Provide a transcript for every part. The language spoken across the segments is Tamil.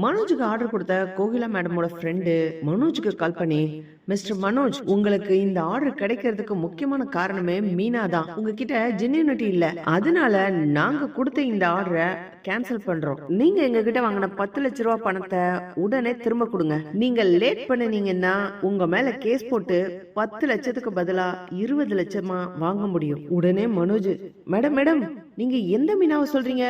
மனோஜுக்கு ஆர்டர் கொடுத்த கோகிலா மேடமோட ஃப்ரெண்டு மனோஜுக்கு கால் பண்ணி மிஸ்டர் மனோஜ் உங்களுக்கு இந்த ஆர்டர் கிடைக்கிறதுக்கு முக்கியமான காரணமே மீனா தான். உங்ககிட்ட ஜென்யூனிட்டி இல்ல. அதனால நாங்க கொடுத்த இந்த ஆர்டரை கேன்சல் பண்றோம். நீங்க எங்க கிட்ட வாங்கின பத்து லட்ச ரூபா பணத்தை உடனே திரும்ப கொடுங்க. நீங்க லேட் பண்ணினீங்கன்னா உங்க மேல கேஸ் போட்டு பத்து லட்சத்துக்கு பதிலா இருபது லட்சமா வாங்க முடியும். உடனே மனோஜ் மேடம் மேடம் நீங்க எந்த மீனாவை சொல்றீங்க?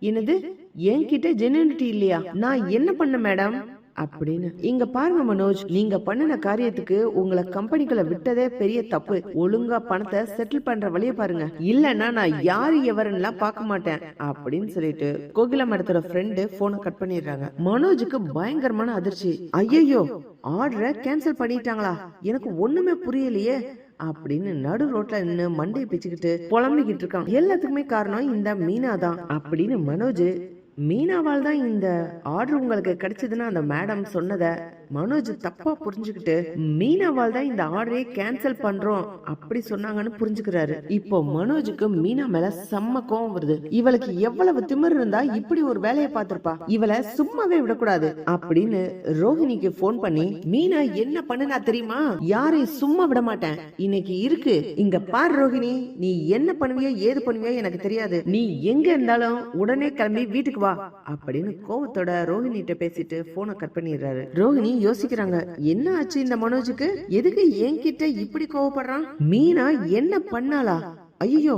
என்னது? என்கிட்ட ஜெனுனிட்டி இல்லையா? நான் என்ன பண்ண மேடம் அப்படின்னு. இங்க பாருங்க மனோஜ். நீங்க பண்ணின காரியத்துக்கு உங்களை கம்பெனிக்குள்ள விட்டதே பெரிய தப்பு. ஒழுங்கா பணத்தை செட்டில் பண்ற வழிய பாருங்க. இல்லன்னா நான் யாரு எவருன்னுலாம் பார்க்க மாட்டேன். அப்படின்னு சொல்லிட்டு கோகிலா மேடத்தோட ஃப்ரெண்டு போனை கட் பண்ணிடுறாங்க. மனோஜுக்கு பயங்கரமான அதிர்ச்சி. ஐயோ ஆர்டரை கேன்சல் பண்ணிட்டாங்களா? எனக்கு ஒண்ணுமே புரியலையே. அப்படின்னு நடு ரோட்ல நின்னு மண்டையை பிச்சுக்கிட்டு புலம்பிக்கிட்டு இருக்கான் எல்லாத்துக்குமே காரணம் இந்த மீனா தான் அப்படின்னு மனோஜ் மீனாவால் தான் இந்த ஆர்டர் உங்களுக்கு கிடைச்சதுன்னு அந்த மேடம் சொன்னதை மனோஜ் தப்பா புரிஞ்சுக்கிட்டு மீனாவால் தான் இந்த ஆர்டரே கேன்சல் பண்றோம் அப்படி சொன்னாங்கன்னு புரிஞ்சுக்கிறாரு. இப்போ மனோஜுக்கு மீனா மேல செம்ம கோவம் வருது. இவளுக்கு எவ்வளவு திமிர் இருந்தா இப்படி ஒரு வேலையை பார்த்திருப்பா. இவளை சும்மாவே விடக்கூடாது அப்படின்னு ரோஹிணிக்கு போன் பண்ணி மீனா என்ன பண்ணுனா தெரியுமா? யாரையும் சும்மா விட மாட்டேன். இன்னைக்கு இருக்கு. இங்க பார் ரோஹிணி. நீ என்ன பண்ணுவியோ ஏது பண்ணுவியோ எனக்கு தெரியாது. நீ எங்க இருந்தாலும் உடனே கிளம்பி வீட்டுக்கு வா அப்படின்னு கோவத்தோட ரோஹிணிட்ட பேசிட்டு போனை கட் பண்ணிடுறாரு. ரோஹிணி யோசிக்கிறாங்க. என்ன ஆச்சு இந்த மனோஜுக்கு? எதுக்கு என்கிட்ட இப்படி கோவப்படுறான்? மீனா என்ன பண்ணாளா? ஐயோ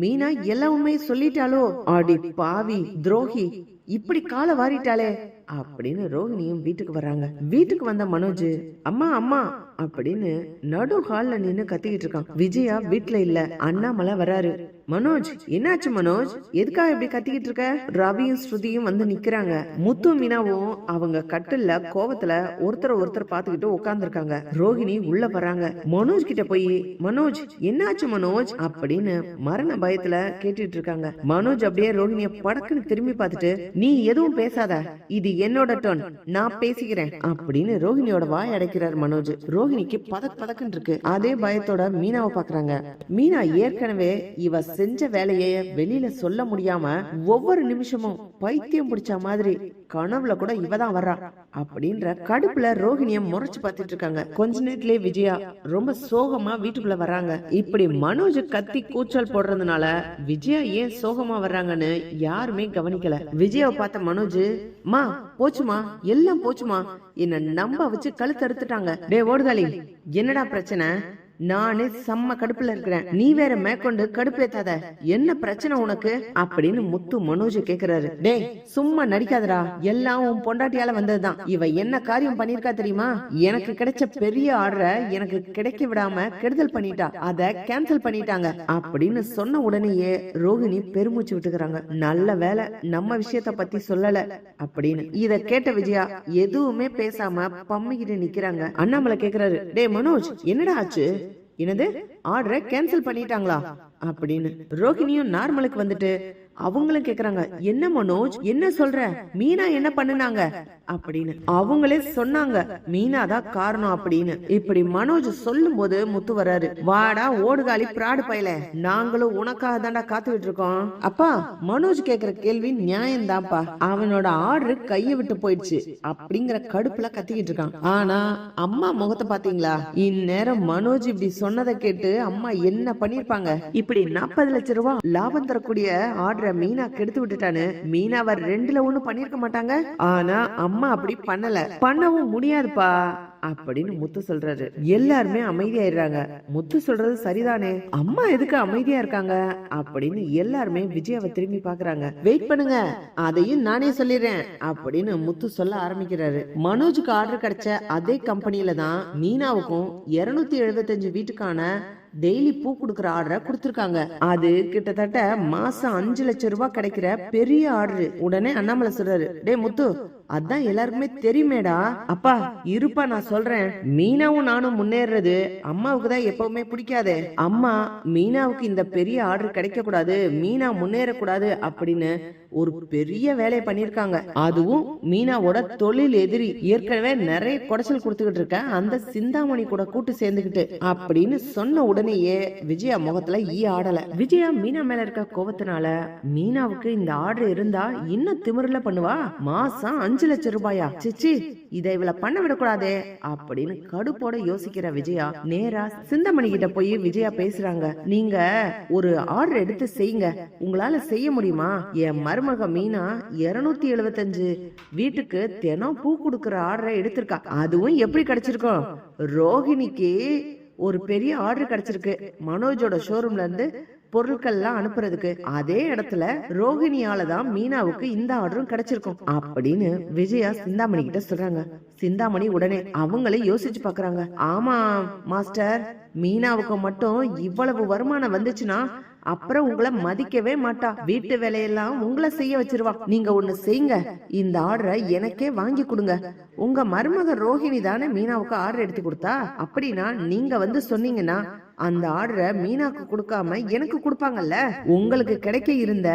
மீனா எல்லாமே சொல்லிட்டாளோ? ஆடி பாவி துரோகி இப்படி கால வாரிட்டாளே அப்படின்னு ரோஹிணியும் வீட்டுக்கு வர்றாங்க. வீட்டுக்கு வந்த மனோஜ் அம்மா அம்மா அப்படின்னு நடு ஹால்ல நின்னு கத்திக்கிட்டு இருக்கான். விஜயா வீட்டுல இல்ல. அண்ணாமலை வராரு. மனோஜ் என்னாச்சு மனோஜ்? எதுக்காக இப்படி கத்திக்கிட்டு இருக்க? ரவியும் ஸ்ருதியும் வந்து நிக்கிறாங்க. முத்து மீனாவும் அவங்க கட்டில்ல கோவத்துல ஒருத்தர் ஒருத்தர் பாத்துக்கிட்டு உட்கார்ந்துருக்காங்க ரோஹிணி உள்ள வராங்க. மனோஜ் கிட்ட போய் மனோஜ் என்னாச்சு மனோஜ்? அப்படின்னு மரண பயத்துல கேட்டுட்டு இருக்காங்க. மனோஜ் அப்படியே ரோஹிணிய படக்குன்னு திரும்பி பார்த்துட்டு நீ எதுவும் பேசாத. இது என்னோட டர்ன் நான் பேசிக்கிறேன். அப்படின்னு ரோஹிணியோட வாய் அடைக்கிறார் மனோஜ். ரோஹிணிக்கு பதக் பதக்குன்னு இருக்கு அதே பயத்தோட மீனாவை பாக்குறாங்க. மீனா ஏற்கனவே இவ செஞ்ச வேலையை வெளியில சொல்ல முடியாம ஒவ்வொரு நிமிஷமும் பைத்தியம் பிடிச்ச மாதிரி கனவுல கூட இவ தான் வர்றா. அப்படின்ற கடுப்புல ரோஹிணிய முறைச்சு பார்த்துட்டு இருக்காங்க. கொஞ்ச நேரத்திலே விஜயா ரொம்ப சோகமா வீட்டுக்குள்ள வர்றாங்க. இப்படி மனோஜ் கத்தி கூச்சல் போடுறதுனால விஜயா ஏன் சோகமா வர்றாங்கன்னு யாருமே கவனிக்கல. விஜயாவை பார்த்த மனோஜ் மா போச்சுமா எல்லாம் போச்சுமா என்ன நம்ப வச்சு கழுத்து அறுத்துட்டாங்க. டே ஓடுகாலி என்னடா பிரச்சனை? நானே செம்ம கடுப்புல இருக்கிறேன். நீ வேற மேற்கொண்டு கடுப்பேத்தாத என்ன பிரச்சனை உனக்கு? அப்படின்னு முத்து மனோஜ் கேக்குறாரு. டேய் சும்மா நடிக்காதடா. எல்லாம் உன் பொண்டாட்டியால வந்ததுதான். இவ என்ன காரியம் பண்ணிருக்கா தெரியுமா? எனக்கு கிடைச்ச பெரிய ஆர்டரை எனக்கு கிடைக்க விடாம கெடுதல் பண்ணிட்டா. அத கேன்சல் பண்ணிட்டாங்க. அப்படின்னு சொன்ன உடனேயே ரோகிணி பெருமூச்சு விட்டுக்கிறாங்க. நல்ல வேலை நம்ம விஷயத்த பத்தி சொல்லல அப்படின்னு. இத கேட்ட விஜயா எதுவுமே பேசாம பம்மிக்கிட்டு நிக்கிறாங்க. அண்ணாமலை கேக்குறாரு. டே மனோஜ் என்னடா ஆச்சு? என்னது? ஆர்டரை கேன்சல் பண்ணிட்டாங்களா? அப்படின்னு ரோஹிணியும் நார்மலுக்கு வந்துட்டு அவங்களும் கேக்குறாங்க என்ன மனோஜ்? என்ன சொல்ற? மீனா என்ன பண்ணுனாங்க? அப்படின்னு. அவங்களே சொன்னாங்க மீனா தான் காரணம் அப்படின்னு. இப்படி மனோஜ் சொல்லும் போது முத்து வராரு வாடா ஓடுகாலி பிராடு பயல. நாங்களும் உனக்காக தாண்டா காத்துக்கிட்டு இருக்கோம். அப்பா மனோஜ் கேக்குற கேள்வி நியாயம்தான்ப்பா. அவனோட ஆர்டர் கைய விட்டு போயிடுச்சு அப்படிங்கிற கடுப்புல கத்திக்கிட்டு இருக்கான். ஆனா அம்மா முகத்தை பாத்தீங்களா? இந்நேரம் மனோஜ் இப்படி சொன்னதை கேட்டு அம்மா என்ன பண்ணிருப்பாங்க? இப்படி நாற்பது லட்சம் ரூபாய் லாபம் தரக்கூடிய ஆர்டர் மீனா கெடுத்து விட்டுட்டான்னு அவர் ரெண்டுல ஒண்ணு பண்ணிருக்க மாட்டாங்க. ஆனா அம்மா அப்படி பண்ணல. பண்ணவும் முடியாதுப்பா அப்படின்னு முத்து சொல்றாரு. எல்லாருமே அமைதியாயிடுறாங்க. முத்து சொல்றது சரிதானே? அம்மா எதுக்கு அமைதியா இருக்காங்க? அப்படின்னு எல்லாருமே விஜயாவை திரும்பி பாக்குறாங்க. வெயிட் பண்ணுங்க அதையும் நானே சொல்லிடுறேன் அப்படின்னு முத்து சொல்ல ஆரம்பிக்கிறாரு. மனோஜுக்கு ஆர்டர் கிடைச்ச அதே கம்பெனில தான் மீனாவுக்கும் இருநூத்தி எழுபத்தஞ்சு வீட்டுக்கான டெய்லி பூ கொடுக்குற ஆர்டரை கொடுத்துருக்காங்க. அது கிட்டத்தட்ட மாசம் அஞ்சு லட்சம் ரூபாய் கிடைக்கிற பெரிய ஆர்டர். உடனே அண்ணாமலை சொல்றாரு டே முத்து அதான் எல்லாருக்குமே தெரியுமேடா. அப்பா இருப்பா நான் சொல்றேன். மீனாவும் நானும் முன்னேறது அம்மாவுக்கு தான் எப்பவுமே பிடிக்காதே. அம்மா மீனாவுக்கு இந்த பெரிய ஆர்டர் கிடைக்க கூடாது மீனா முன்னேறக்கூடாது அப்படின்னு ஒரு பெரிய வேலையை பண்ணிருக்காங்க அதுவும் மீனாவோட தொழில் எதிரி. ஏற்கனவே நிறைய குடைச்சல் கொடுத்துக்கிட்டு இருக்க அந்த சிந்தாமணி கூட கூட்டு சேர்ந்துக்கிட்டு அப்படின்னு சொன்ன உடனேயே விஜயா முகத்துல ஈ ஆடல. விஜயா மீனா மேல இருக்க கோபத்தினால மீனாவுக்கு இந்த ஆர்டர் இருந்தா இன்னும் திமிருல பண்ணுவா? மாசம் அஞ்சு லட்சம் ரூபாயா? சிச்சி இதை இவள பண்ண விடக்கூடாதே அப்படின்னு கடுப்போட யோசிக்கிற விஜயா நேரா சிந்தாமணி கிட்ட போய் விஜயா பேசுறாங்க. நீங்க ஒரு ஆர்டர் எடுத்து செய்யுங்க. உங்களால செய்ய முடியுமா? என் மருமக மீனா இருநூத்தி எழுபத்தஞ்சு வீட்டுக்கு தினம் பூ கொடுக்கற ஆர்டரை எடுத்திருக்கா. அதுவும் எப்படி கிடைச்சிருக்கோம் ரோஹிணிக்கு ஒரு பெரிய ஆர்டர் கிடைச்சிருக்கு. மனோஜோட ஷோரூம்ல இருந்து பொருட்கள்லாம் அனுப்புறதுக்கு. அதே இடத்துல ரோஹிணியால தான் மீனாவுக்கு இந்த ஆர்டரும் கிடைச்சிருக்கும். அப்படின்னு விஜயா சிந்தாமணி கிட்ட சொல்றாங்க. சிந்தாமணி உடனே அவங்களே யோசிச்சு பாக்குறாங்க. ஆமா மாஸ்டர் மீனாவுக்கு மட்டும் இவ்வளவு வருமானம் வந்துச்சுன்னா அப்புறம் உங்களை மதிக்கவே மாட்டா. வீட்டு வேலையெல்லாம் உங்களை செய்ய வச்சிருவா. நீங்க ஒண்ணு செய்யுங்க. இந்த ஆர்டரை எனக்கே வாங்கி கொடுங்க. உங்க மருமக ரோஹிணி தானே மீனாவுக்கு ஆர்டர் எடுத்து கொடுத்தா? அப்படின்னா நீங்க வந்து சொன்னீங்கன்னா அந்த ஆர்டரை மீனாக்கு கொடுக்காம எனக்கு கொடுப்பாங்கல்ல? உங்களுக்கு கிடைக்க இருந்த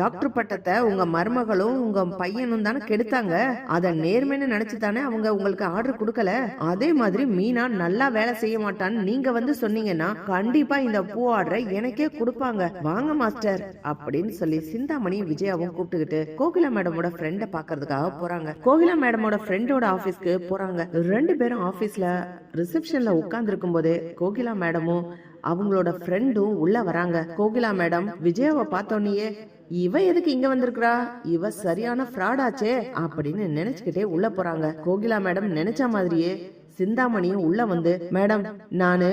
டாக்டர் பட்டத்தை உங்க மருமகளும் உங்க பையனும் தானே கெடுத்தாங்க. அத நேர்மைன்னு நினைச்சு தானே அவங்க உங்களுக்கு ஆர்டர் கொடுக்கல? அதே மாதிரி மீனா நல்லா வேலை செய்ய மாட்டான்னு நீங்க வந்து சொன்னீங்கன்னா கண்டிப்பா இந்த பூ ஆர்டரை எனக்கே கொடுப்பாங்க. வாங்க மாஸ்டர் அப்படின்னு சொல்லி சிந்தாமணி விஜயாவும் கூப்பிட்டுக்கிட்டு கோகிலா மேடமோட ஃப்ரெண்டை பாக்குறதுக்காக போறாங்க. கோகிலா மேடமோட ஃப்ரெண்டோட ஆபீஸ்க்கு போறாங்க. ரெண்டு பேரும் ஆபீஸ்ல ரிசப்ஷன்ல உட்கார்ந்து இருக்கும் போது கோகிலா மேடமும் அவங்களோட ஃப்ரெண்டும் உள்ள வராங்க. கோகிலா மேடம் விஜயாவை பார்த்தோன்னே இவ எதுக்கு இங்க வந்திருக்கிறா? இவ சரியான ஃப்ராடாச்சே அப்படின்னு நினைச்சுக்கிட்டே உள்ள போறாங்க. கோகிலா மேடம் நினைச்ச மாதிரியே சிந்தாமணியும் உள்ள வந்து மேடம் நானு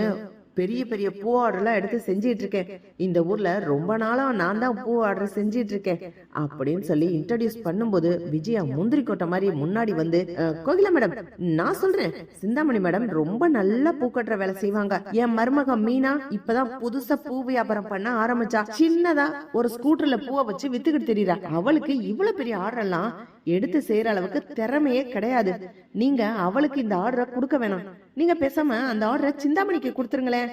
பெரிய பெரிய பூ ஆர்டர்லாம் எடுத்து செஞ்சிட்டு இருக்கேன் இந்த ஊர்ல ரொம்ப நாளா நான் தான் பூ ஆர்டர் செஞ்சிட்டு இருக்கேன் அப்படின்னு சொல்லி இன்ட்ரடியூஸ் பண்ணும்போது விஜயா முந்திரி கொட்டை மாதிரி முன்னாடி வந்து கோகிலா மேடம் நான் சொல்றேன். சிந்தாமணி மேடம் ரொம்ப நல்லா பூ கட்டுற வேலை செய்வாங்க. என் மருமக மீனா இப்பதான் புதுசா பூ வியாபாரம் பண்ண ஆரம்பிச்சா. சின்னதா ஒரு ஸ்கூட்டர்ல பூவை வச்சு வித்துக்கிட்டு தெரியுறா அவளுக்கு இவ்வளவு பெரிய ஆர்டர் எல்லாம் எடுத்து செய்யற அளவுக்கு திறமையே கிடையாது. நீங்க அவளுக்கு இந்த ஆர்டரை கொடுக்க வேணாம். நீங்க பேசாம அந்த ஆர்டரை சிந்தாமணிக்கு கொடுத்துருங்களேன்.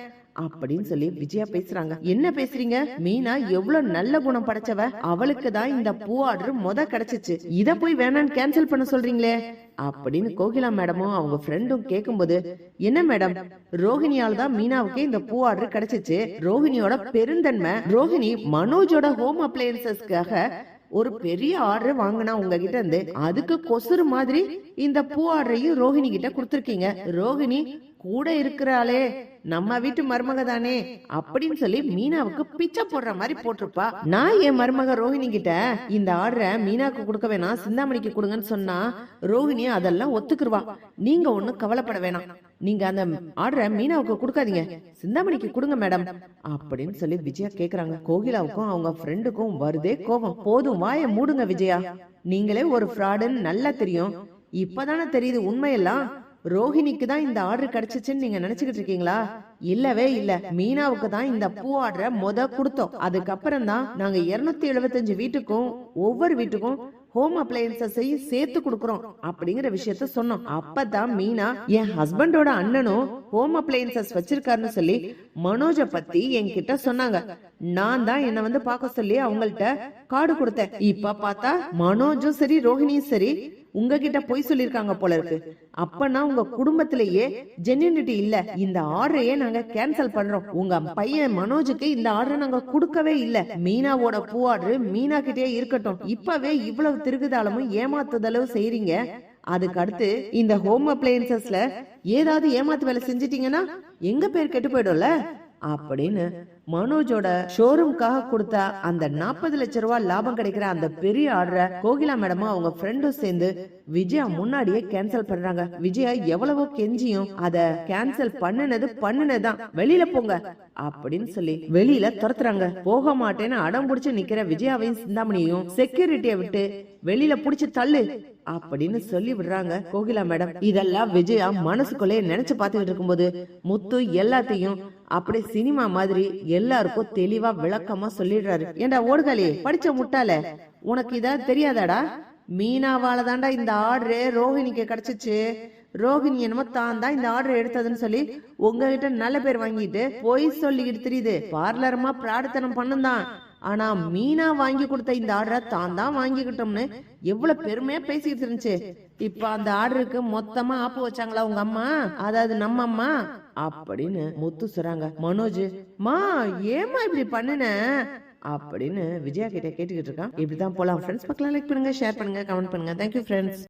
அப்படின்னு சொல்லி விஜயா பேசுறாங்க. என்ன பேசுறீங்க? மீனா எவ்வளவு நல்ல குணம் படைச்சவ? அவளுக்கு தான் இந்த பூ ஆர்டர் முத கிடைச்சிச்சு. இத போய் வேணான்னு கேன்சல் பண்ண சொல்றீங்களே? அப்படின்னு கோகிலா மேடமும் அவங்க ஃப்ரெண்டும் கேக்கும்போது என்ன மேடம்? ரோஹிணியால தான் மீனாவுக்கு இந்த பூ ஆர்டர் கிடைச்சிச்சு. ரோஹிணியோட பெருந்தன்மை. ரோஹிணி மனோஜோட ஹோம் அப்ளையன்சஸ்க்காக ஒரு பெரிய ஆர்டர் வாங்கினா உங்ககிட்ட இருந்து அதுக்கு கொசுறு மாதிரி இந்த பூ ஆர்டரையும் ரோஹிணி கிட்ட கொடுத்துருக்கீங்க. ரோஹிணி கூட இருக்கிறாளே. நம்ம வீட்டு மருமக தானே அப்படின்னு சொல்லி மீனாவுக்கு பிச்சை போடுற மாதிரி போட்டிருப்பா. நான் என் மருமக ரோஹிணி கிட்ட இந்த ஆர்டரை மீனாவுக்கு கொடுக்க வேணாம் சிந்தாமணிக்கு கொடுங்கன்னு சொன்னா ரோஹிணி அதெல்லாம் ஒத்துக்குருவா. நீங்க ஒண்ணும் கவலைப்பட வேணாம். நீங்க அந்த ஆர்டரை மீனாவுக்கு கொடுக்காதீங்க. சிந்தாமணிக்கு கொடுங்க மேடம். அப்படின்னு சொல்லி விஜயா கேக்குறாங்க. கோகிலாவுக்கும் அவங்க ஃப்ரெண்டுக்கும் வருதே கோபம். போதும் வாயை மூடுங்க விஜயா. நீங்களே ஒரு ஃப்ராடுன்னு நல்லா தெரியும். இப்பதானே தெரியுது உண்மையெல்லாம். ரோஹிணிக்கு தான் இந்த ஆர்டர் கிடைச்சிச்சுன்னு நீங்க நினைச்சுக்கிட்டு இருக்கீங்களா? இல்லவே இல்ல. மீனாவுக்கு தான் இந்த பூ ஆர்டரை முத கொடுத்தோம். அதுக்கப்புறம் தான் நாங்க இருநூத்தி எழுபத்தஞ்சு வீட்டுக்கும் ஒவ்வொரு வீட்டுக்கும் ஹோம் அப்ளையன்சஸையும் சேர்த்து கொடுக்கறோம் அப்படிங்கிற விஷயத்த சொன்னோம். அப்பதான் மீனா என் ஹஸ்பண்டோட அண்ணனும் ஹோம் அப்ளையன்சஸ் வச்சிருக்காருன்னு சொல்லி மனோஜ பத்தி என்கிட்ட சொன்னாங்க. நான் தான் என்ன வந்து பார்க்க சொல்லி அவங்கள்ட்ட கார்டு கொடுத்தேன். இப்ப பார்த்தா மனோஜும் சரி ரோஹிணியும் சரி உங்ககிட்ட பொய் சொல்லிருக்காங்க போல இருக்கு. அப்பனா உங்க குடும்பத்திலேயே ஜென்யூனிட்டி இல்ல. இந்த ஆர்டரையே நாங்க கேன்சல் பண்றோம். உங்க பையன் மனோஜுக்கு இந்த ஆர்டர் நாங்க கொடுக்கவே இல்ல. மீனாவோட பூ ஆர்டர் மீனா கிட்டே இருக்கட்டும். இப்பவே இவ்வளவு திருகுதாளமும் ஏமாத்துதலும் செய்றீங்க. அதுக்கு அடுத்து இந்த ஹோம் அப்ளையன்சஸ்ல ஏதாவது ஏமாத்து வேலை செஞ்சிட்டீங்கன்னா எங்க பேர் கெட்டு போயிடும்ல? அப்படின்னு மனோஜோட ஷோரூம்காக கொடுத்த அந்த நாற்பது லட்ச ரூபாய் லாபம் கிடைக்கிற அந்த பெரிய ஆர்டரை கோகிலா மேடமும் அவங்க ஃப்ரெண்டும் சேர்ந்து விஜயா முன்னாடியே கேன்சல் பண்றாங்க. விஜயா எவ்வளவோ கெஞ்சியும் அத கேன்சல் பண்ணுனது பண்ணுனதுதான். வெளியில போங்க அப்படின்னு சொல்லி வெளியில துரத்துறாங்க. போக மாட்டேன்னு அடம் புடிச்சு நிக்கிற விஜயாவையும் சிந்தாமணியையும் செக்யூரிட்டிய விட்டு வெளியில புடிச்சு தள்ளு அப்படின்னு சொல்லி விடுறாங்க கோகிலா மேடம் இதெல்லாம் விஜயா மனசுக்குள்ளே நினைச்சு பார்த்துக்கிட்டு இருக்கும்போது முத்து எல்லாத்தையும் அப்படி சினிமா மாதிரி எல்லாருக்கும் தெளிவா விளக்கமா சொல்லிடுறாரு. ஏண்டா ஓடுகாலி படிச்ச முட்டாள? உனக்கு இதா தெரியாதாடா? மீனாவால தாண்டா இந்த ஆர்டரு ரோஹிணிக்கு கிடைச்சிச்சு. ரோஹிணி என்னமோ தான் தான் இந்த ஆர்டர் எடுத்ததுன்னு சொல்லி உங்ககிட்ட நல்ல பேர் வாங்கிட்டு போய் சொல்லிக்கிட்டு தெரியுது. பார்லரமா பிரார்த்தனம் பண்ணுந்தான். ஆனா மீனா வாங்கி கொடுத்த இந்த ஆர்டரை தான் தான் வாங்கிக்கிட்டோம்னு எவ்வளவு பெருமையா பேசிக்கிட்டு இருந்துச்சு. இப்ப அந்த ஆர்டருக்கு மொத்தமா ஆப்பு வச்சாங்களா உங்க அம்மா? அதாவது நம்ம அம்மா? அப்படின்னு முத்து சொல்றாங்க மனோஜ் மா ஏமா இப்படி பண்ணுன? அப்படின்னு விஜயா கிட்ட கேட்டுக்கிட்டு இருக்கான். இப்படிதான் போலாம். ஃப்ரெண்ட்ஸ் பக்கம் லைக் பண்ணுங்க ஷேர் பண்ணுங்க கமெண்ட் பண்ணுங்க. Thank you friends